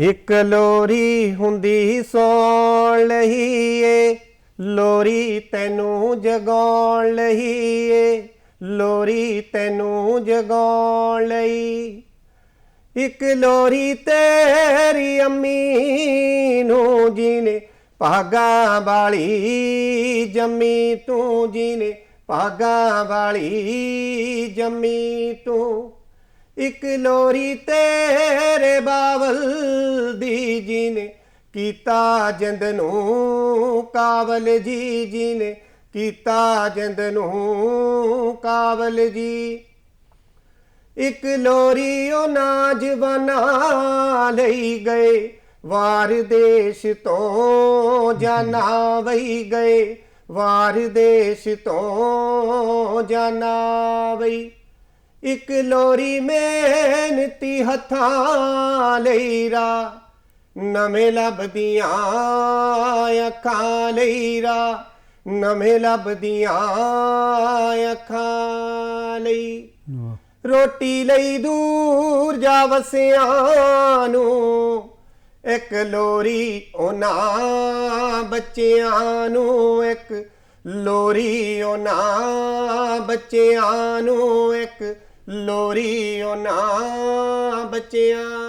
ਇੱਕ ਲੋਰੀ ਹੁੰਦੀ ਸੌਣ ਲਈ ਏ ਲੋਰੀ ਤੈਨੂੰ ਜਗਾਉਣ ਲਈ ਏ ਲੋਰੀ ਤੈਨੂੰ ਜਗਾਉਣ ਲਈ। ਇੱਕ ਲੋਰੀ ਤੇਰੀ ਅੰਮੀ ਨੂੰ ਜੀਨੇ ਭਾਗਾ ਵਾਲੀ ਜੰਮੀ ਤੂੰ ਜੀਨੇ ਭਾਗਾ ਵਾਲੀ ਜੰਮੀ ਤੂੰ। ਇੱਕ ਲੋਰੀ ਤੇਰੇ ਬਾਵਲ ਦੀ ਜੀ ਨੇ ਕੀਤਾ ਜੰਦ ਨੂੰ ਕਾਬਲ ਜੀ ਜੀ ਨੇ ਕੀਤਾ ਜੰਦ ਨੂੰ ਕਾਬਲ ਜੀ। ਇੱਕ ਲੋਰੀ ਉਹ ਨਾਜਵਾਨਾ ਲਈ ਗਏ, ਵਾਰ ਦੇਸ਼ ਤੋਂ ਜਾਨਾ ਵਈ ਗਏ, ਵਾਰ ਦੇਸ਼ ਤੋਂ ਜਾਨਾ ਵਈ ਇੱਕ ਲੋਰੀ ਮਿਹਨਤੀ ਹੱਥਾਂ ਲਈ ਰਾ ਨਵੇਂ ਲੱਭਦੀਆਂ ਅੱਖਾਂ ਲਈ ਰਾ ਨਵੇਂ ਲੱਭਦੀਆਂ ਅੱਖਾਂ ਲਈ। ਰੋਟੀ ਲਈ ਦੂਰ ਜਾ ਵਸਿਆਂ ਨੂੰ ਇੱਕ ਲੋਰੀ ਉਹਨਾਂ ਬੱਚਿਆਂ ਨੂੰ ਇੱਕ ਲੋਰੀ ਉਹਨਾਂ ਬੱਚਿਆਂ ਨੂੰ ਇੱਕ ਲੋਰੀ ਉਹਨਾਂ ਬੱਚਿਆਂ।